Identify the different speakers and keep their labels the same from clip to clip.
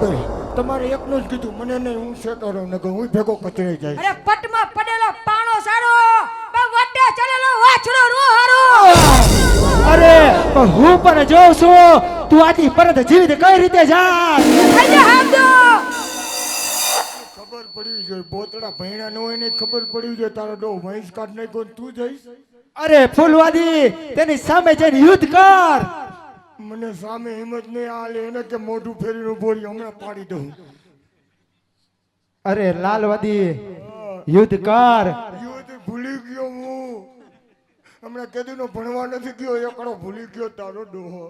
Speaker 1: ખબર તમારે એકનું જ કીધું મને નહીં હું શેતો રહું નકર હું ભેગો કચરાઈ જાય
Speaker 2: અરે પટમાં પડેલો પાણો સારો બે વટે ચલેલો વાછડો રો હારો
Speaker 3: અરે પણ હું પણ જોઉં છું તું આથી પરત જીવિત કઈ રીતે જા
Speaker 2: થઈ
Speaker 1: ખબર પડી જોઈએ બોતડા ભૈણા ન હોય ને ખબર પડી જોઈએ તારો ડો ભૈંસ કાઢ નાખ્યો ને તું જઈશ?
Speaker 3: અરે ફૂલવાદી તેની સામે જઈને યુદ્ધ કર.
Speaker 1: મને સામે હિંમત નહીં આલે એને કે મોઢું ફેરીને બોલી હમણાં પાડી દઉં.
Speaker 3: અરે લાલવાદી યુદ્ધ કર.
Speaker 1: યુદ્ધ ભૂલી ગયો હું. હમણાં કેદીનો ભણવા નથી ગયો એકડો ભૂલી ગયો તારો ડોહો.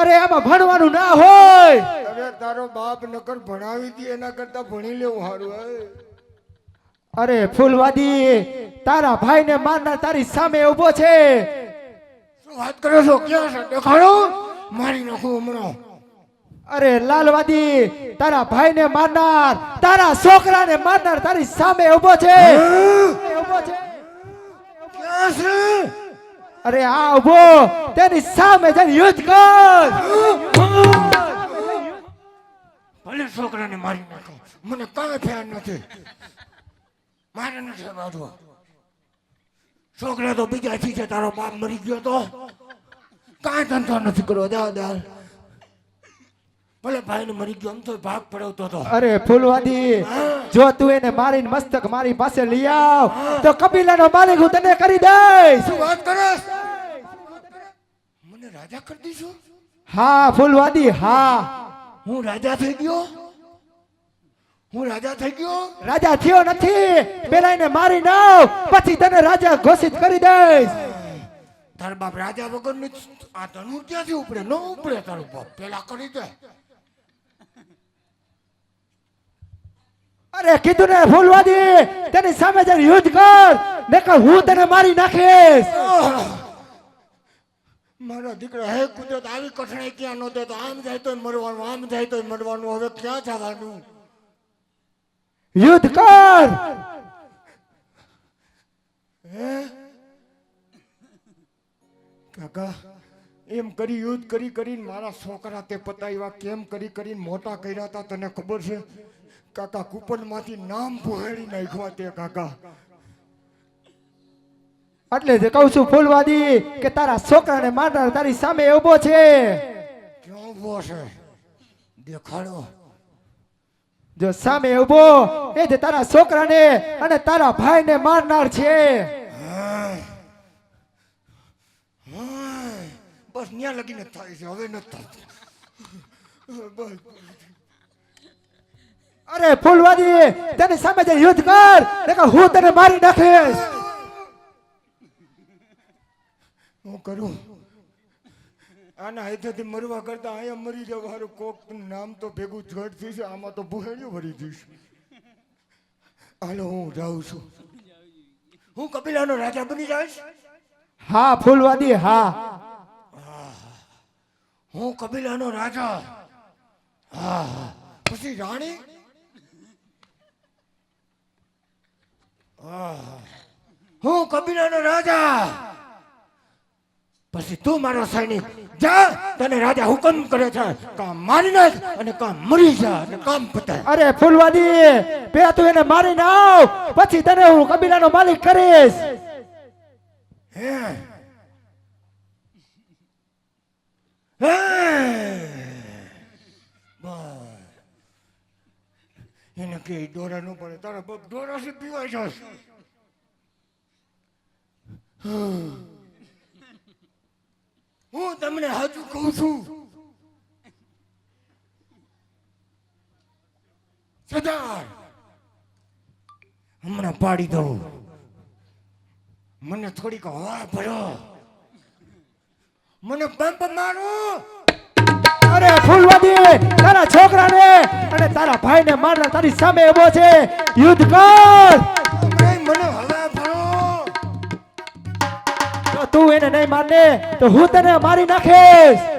Speaker 3: અરે આમાં ભણવાનું ના હોય.
Speaker 1: અરે તારો બાપ નકર ભણાવી દી એના કરતા ભણી લેવું સારું હે.
Speaker 3: અરે ફૂલવાદી તારા ભાઈને મારનાર તારી સામે ઊભો છે.
Speaker 1: શું વાત કરો છો? ક્યાં છે? દેખાડો. મારી નાખું હમણાં
Speaker 3: અરે લાલવાદી તારા ભાઈને મારનાર તારા છોકરાને મારનાર તારી સામે ઊભો છે. અરે આ ઊભો તેની સામે જઈને યુદ્ધ કર.
Speaker 1: ભલે છોકરાને મારી નાખો મને કાંઈ ફેર નથી. મારે નથી બાંધવો. છોકરા તો બીજા છે તારો બાપ મરી ગયો તો. કાંઈ ધંધો નથી કરવો દા દા. ભલે ભાઈને મરી ગયો આમ તો ભાગ પડાવતો હતો.
Speaker 3: અરે ફૂલવાદી જો તું એને મારીને મસ્તક મારી પાસે લઈ આવ તો કબીલાનો માલિક હું તને કરી દઈશ.
Speaker 1: શું વાત કરે મને રાજા કરી દઈશું
Speaker 3: હા ફૂલવાદી હા.
Speaker 1: હું રાજા થઈ ગયો? હું રાજા થઈ ગયો?
Speaker 3: રાજા થયો નથી. પેલા એને મારી નાવ પછી તને રાજા ઘોષિત કરી દઈશ.
Speaker 1: તારા બાપ રાજા વગરનું આ ધનુ ક્યાંથી ઉપડે? ન ઉપડે તારો બાપ. પેલા કરી દે.
Speaker 3: અરે કીધું ને ફૂલવાદી તેની સામે જઈને યુદ્ધ કર નકર હું તને મારી નાખીશ.
Speaker 1: મારો દીકરો હે કુદરત આવી કઠણાઈ ક્યાં નહોતે તો આમ જાય તો મરવાનું આમ જાય તો મરવાનું. હવે ક્યાં જવાનું?
Speaker 3: યુદ્ધ કર.
Speaker 1: કાકા એમ કરી યુદ્ધ કરી કરીને મારા છોકરા તે પતાવ્યા. કેમ કરી કરીને મોટા કર્યા હતા તને ખબર છે? કાકા કૂપનમાંથી નામ પોહેડી નાખ્યા તે કાકા.
Speaker 3: એટલે જે કહું છું ફૂલવાદી કે તારા છોકરાને મારનાર તારી સામે ઊભો છે.
Speaker 1: ક્યાં ઊભો છે? દેખાડો.
Speaker 3: જો સામે ઊભો એ જે તારા છોકરાને અને તારા ભાઈને મારનાર છે
Speaker 1: હા. હા. બસ ન્યા લગીને થાય છે હવે નથી થતું બસ
Speaker 3: અરે ફૂલવાદી તેની સામે જે યુદ્ધ કર નકર હું તને મારી નાખીશ
Speaker 1: હું કરું આના હેઠેથી મરવા કરતા અહીંયા મરી જવા હારું કોક નામ તો ભેગું જડ થશે આમાં તો બુહેણ્યું ભરી જઈશ હાલો હું જાઉં છું હું કપિલાનો રાજા બની જઈશ
Speaker 3: હા ફૂલવાદી હા
Speaker 1: હું કબીલાનો રાજા. હા પછી રાણી? હું કબીલાનો રાજા. પછી તું મારો સૈનિક. જા તને રાજા હુકમ કરે છે. કામ મારી નાખ અને કામ મરી જા અને કામ પતાય.
Speaker 3: અરે ફૂલવાદી પે તું એને મારી નાવ પછી તને હું કબીલાનો માલિક કરીશ.
Speaker 1: હે બસ. કે દોરા ન પડે. તારા બાપ દોરાથી પીવાય છે. હું તમને હજુ કહું છું. સદાર હમણાં પાડી દઉં. મને થોડીક હવા ભરો. મને પંપ મારો.
Speaker 3: અરે ફૂલવાદી તારા છોકરાને અને તારા ભાઈને મારનાર તારી સામે ઊભો છે. યુદ્ધ કર. તું એને નહીં મારને તો હું તને મારી નાખીશ.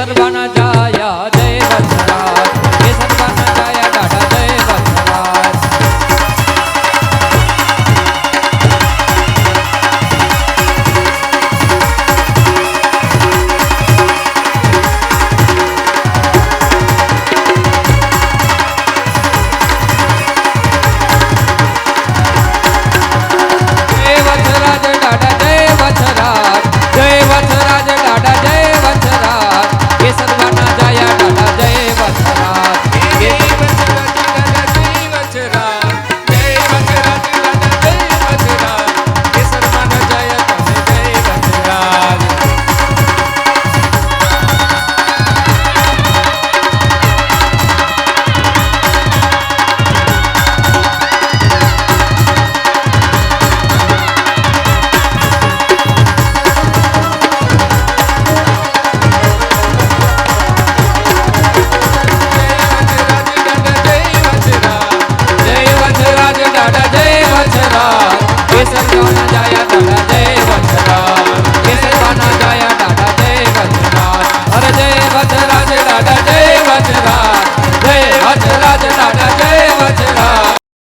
Speaker 4: સરવાના